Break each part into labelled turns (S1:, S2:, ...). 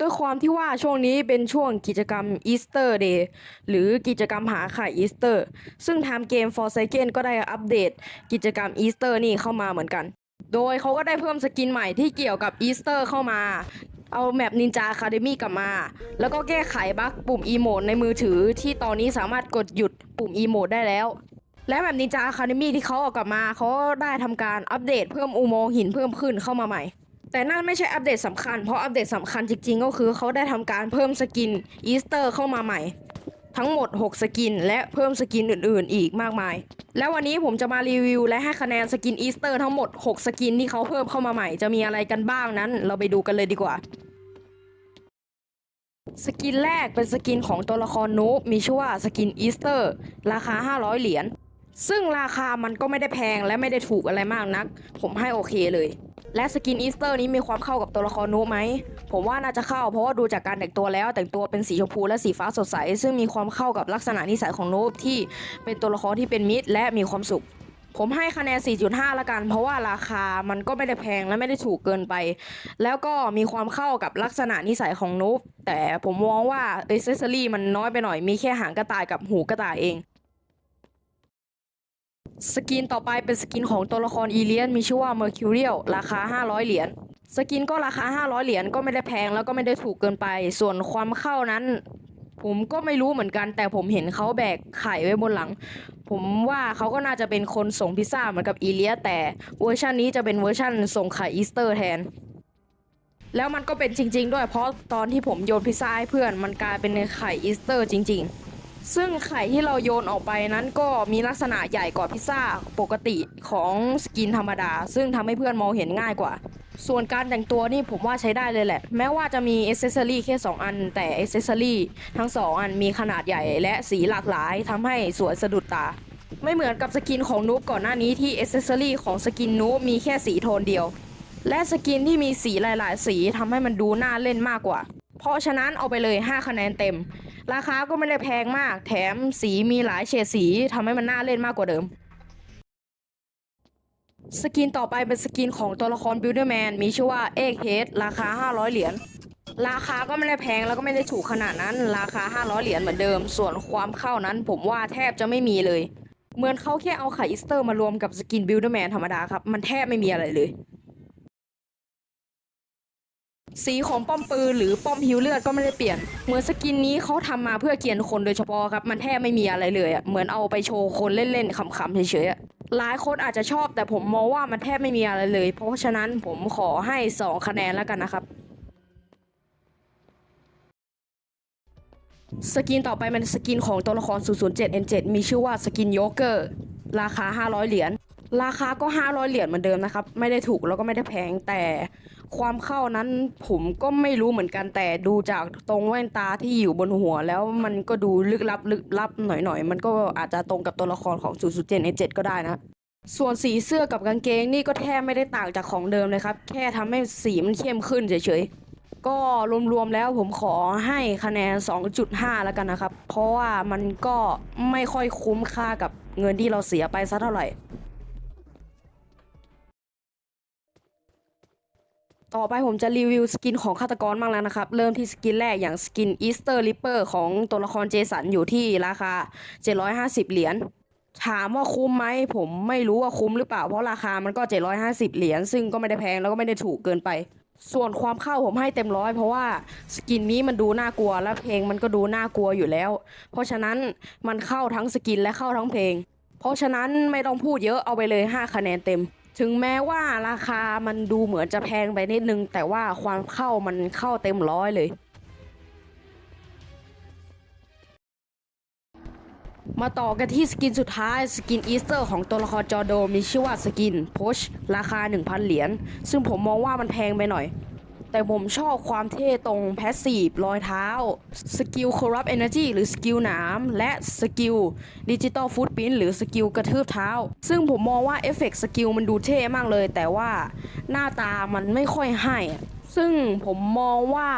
S1: ด้วยความที่ว่าช่วงนี้เป็นช่วงกิจกรรมอีสเตอร์เดย์หรือกิจกรรมหาไข่อีสเตอร์ ซึ่งทางเกม For s a k e n ก็ได้อัปเดต กิจกรรมอีสเตอร์นี่เข้ามาเหมือนกัน โดยเขาก็ได้เพิ่มสกินใหม่ที่เกี่ยวกับอีสเตอร์เข้ามา เอาแมปนินจาคาเดมี่กลับมา แล้วก็แก้ไขบั๊กปุ่มอีโมดในมือถือที่ตอนนี้สามารถกดหยุดปุ่มอีโมดได้แล้วและแบบนินจาคาเดมี่ที่เขาเอากลับมาเขาได้ทำการอัปเดตเพิ่มอุโมงค์หินเพิ่มขึ้นเข้ามาใหม่ แต่นั่นไม่ใช่อัปเดตสำคัญ เพราะอัปเดตสำคัญจริงๆ ก็คือเขาได้ทำการเพิ่มสกินอีสเตอร์เข้ามาใหม่ ทั้งหมด 6 สกิน และเพิ่มสกินอื่นๆ อีกมากมาย แล้ววันนี้ผมจะมารีวิวและให้คะแนนสกินอีสเตอร์ทั้งหมด 6 สกินที่เขาเพิ่มเข้ามาใหม่ จะมีอะไรกันบ้างนั้น เราไปดูกันเลยดีกว่า สกินแรกเป็นสกินของตัวละครนูบมีชื่อว่าสกินอีสเตอร์ราคา 500 เหรียญซึ่งราคามันก็ไม่ได้แพงและไม่ได้ถูกอะไรมากนัก ผมให้โอเคเลย และสกินอีสเตอร์นี้มีความเข้ากับตัวละครนูบไหม ผมว่าน่าจะเข้าเพราะว่าดูจากการแต่งตัวแล้วแต่งตัวเป็นสีชมพูและสีฟ้าสดใส ซึ่งมีความเข้ากับลักษณะนิสัยของนูบที่เป็นตัวละครที่เป็นมิตรและมีความสุข ผมให้คะแนน 4.5 ละกัน เพราะว่าราคามันก็ไม่ได้แพงและไม่ได้ถูกเกินไป แล้วก็มีความเข้ากับลักษณะนิสัยของนูบแต่ผมมองว่าเอเซอรี่มันน้อยไปหน่อยมีแค่หางกระต่ายกับหูกระต่ายเอง สกินต่อไปเป็นสกินของตัวละครอีเลียนมีชื่อว่า Mercurial ราคา 500 เหรียญสกินก็ราคา 500 เหรียญก็ไม่ได้แพงแล้วก็ไม่ได้ถูกเกินไป ส่วนความเข้านั้น ผมก็ไม่รู้เหมือนกัน แต่ผมเห็นเขาแบกไข่ไว้บนหลัง ผมว่าเขาก็น่าจะเป็นคนส่งพิซซ่าเหมือนกับอีเลียแต่เวอร์ชันนี้จะเป็นเวอร์ชันส่งไข่อีสเตอร์แทน แล้วมันก็เป็นจริง ๆ ด้วยเพราะตอนที่ผมโยนพิซซ่าให้เพื่อน มันกลายเป็นไข่อีสเตอร์จริง ๆ ซึ่งไข่ที่เราโยนออกไปนั้นก็มีลักษณะใหญ่กว่าพิซซ่าปกติของสกินธรรมดา ซึ่งทำให้เพื่อนมองเห็นง่ายกว่า ส่วนการแต่งตัวนี่ผมว่าใช้ได้เลยแหละ แม้ว่าจะมีอเซซอรี่แค่ 2 อัน แต่อเซซอรี่ทั้ง 2 อันมีขนาดใหญ่และสีหลากหลายทำให้สวยสะดุดตา ไม่เหมือนกับสกินของนูบก่อนหน้านี้ที่อเซซอรี่ของสกินนูบมีแค่สีโทนเดียว และสกินที่มีสีหลาย ๆ สีทำให้มันดูน่าเล่นมากกว่า เพราะฉะนั้นเอาไปเลย 5 คะแนนเต็ม ราคาก็ไม่ได้แพงมาก แถมสีมีหลายเฉดสีทำให้มันน่าเล่นมากกว่าเดิม สกินต่อไปเป็นสกินของตัวละคร Builderman มีชื่อว่าเอกเฮดราคา 500 เหรียญราคาก็ไม่ได้แพงแล้วก็ไม่ได้ถูกขนาดนั้น ราคา 500 เหรียญเหมือนเดิม ส่วนความเข้านั้นผมว่าแทบจะไม่มีเลย เหมือนเขาแค่เอาไข่อีสเตอร์มารวมกับสกิน Builderman ธรรมดาครับ มันแทบไม่มีอะไรเลย สีของป้อมปืนหรือป้อมฮิวเลือดก็ไม่ได้เปลี่ยน เหมือนสกินนี้เขาทำมาเพื่อเกียนคนโดยเฉพาะครับ มันแทบไม่มีอะไรเลยอะเหมือนเอาไปโชว์คนเล่นๆขำๆเฉยๆหลายคนอาจจะชอบแต่ผมมองว่ามันแทบไม่มีอะไรเลย เพราะฉะนั้นผมขอให้ 2 คะแนนแล้วกันนะครับสกินต่อไปเป็นสกินของตัวละคร 007 N7 มีชื่อว่าสกินโยเกอร์ ราคา 500 เหรียญ ราคาก็ 500 เหรียญเหมือนเดิมนะครับ ไม่ได้ถูกแล้วก็ไม่ได้แพงแต่ ความเข้านั้นผมก็ไม่รู้เหมือนกันแต่ดูจากตรงแว่นตาที่อยู่บนหัว แล้วมันก็ดูลึกลับลึกลับหน่อยๆ มันก็อาจจะตรงกับตัวละครของ007 N7 ก็ได้นะ ส่วนสีเสื้อกับกางเกงนี่ก็แทบไม่ได้ต่างจากของเดิมเลยครับ แค่ทำให้สีมันเข้มขึ้นเฉยๆ ก็รวมๆแล้วผมขอให้คะแนน 2.5 แล้วกันนะครับ เพราะว่ามันก็ไม่ค่อยคุ้มค่ากับเงินที่เราเสียไปสักเท่าไหร่ ต่อไปผมจะรีวิวสกินของฆาตกรบ้างแล้วนะครับ เริ่มที่สกินแรกอย่างสกินอีสเตอร์ลิปเปอร์ของตัวละครเจสันอยู่ที่ราคา 750 เหรียญถามว่าคุ้มไหมผมไม่รู้ว่าคุ้มหรือเปล่า เพราะราคามันก็ 750 เหรียญซึ่งก็ไม่ได้แพงแล้วก็ไม่ได้ถูกเกินไป ส่วนความเข้าผมให้เต็มร้อยเพราะว่าสกินนี้มันดูน่ากลัวและเพลงมันก็ดูน่ากลัวอยู่แล้ว เพราะฉะนั้นมันเข้าทั้งสกินและเข้าทั้งเพลง เพราะฉะนั้นไม่ต้องพูดเยอะเอาไปเลย 5 คะแนนเต็ม ถึงแม้ว่าราคามันดูเหมือนจะแพงไปนิดนึง แต่ว่าความเข้ามันเข้าเต็มร้อยเลย มาต่อกันที่สกินสุดท้ายสกินอีสเตอร์ของตัวละครจอโดมีชื่อว่าสกินโพชราคา 1,000 เหรียญซึ่งผมมองว่ามันแพงไปหน่อย แต่ผมชอบความเท่ตรงแพสซีฟรอยเท้า สกิล Corrupt Energy หรือสกิลหนาม และสกิลดิจิตอลฟุตพิ้นหรือสกิลกระทืบเท้า ซึ่งผมมองว่าเอฟเฟกต์สกิลมันดูเท่มากเลย แต่ว่าหน้าตามันไม่ค่อยให้ ซึ่งผมมองว่า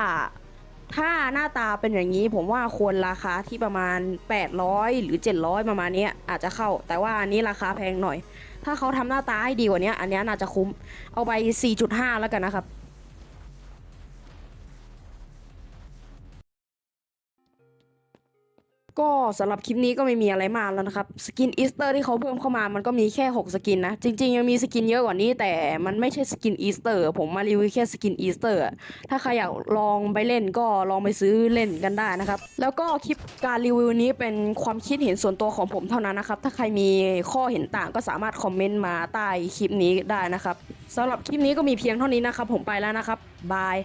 S1: ถ้าหน้าตาเป็นอย่างนี้ผมว่าควรราคาที่ประมาณ 800 หรือ 700 ประมาณนี้อาจจะเข้า แต่ว่าอันนี้ราคาแพงหน่อย ถ้าเขาทำหน้าตาให้ดีกว่านี้อันนี้น่าจะคุ้ม เอาไป 4.5 แล้วกันนะครับ ก็สำหรับคลิปนี้ก็ไม่มีอะไรมากแล้วนะครับ สกินอีสเตอร์ที่เขาเพิ่มเข้ามามันก็มีแค่ 6 สกินนะ จริง ๆ ยังมีสกินเยอะกว่านี้ แต่มันไม่ใช่สกินอีสเตอร์ ผมมารีวิวแค่สกินอีสเตอร์ถ้าใครอยากลองไปเล่นก็ลองไปซื้อเล่นกันได้นะครับ แล้วก็คลิปการรีวิวนี้เป็นความคิดเห็นส่วนตัวของผมเท่านั้นนะครับ ถ้าใครมีข้อเห็นต่างก็สามารถคอมเมนต์มาใต้คลิปนี้ได้นะครับสำหรับคลิปนี้ก็มีเพียงเท่านี้นะครับผมไปแล้วนะครับบาย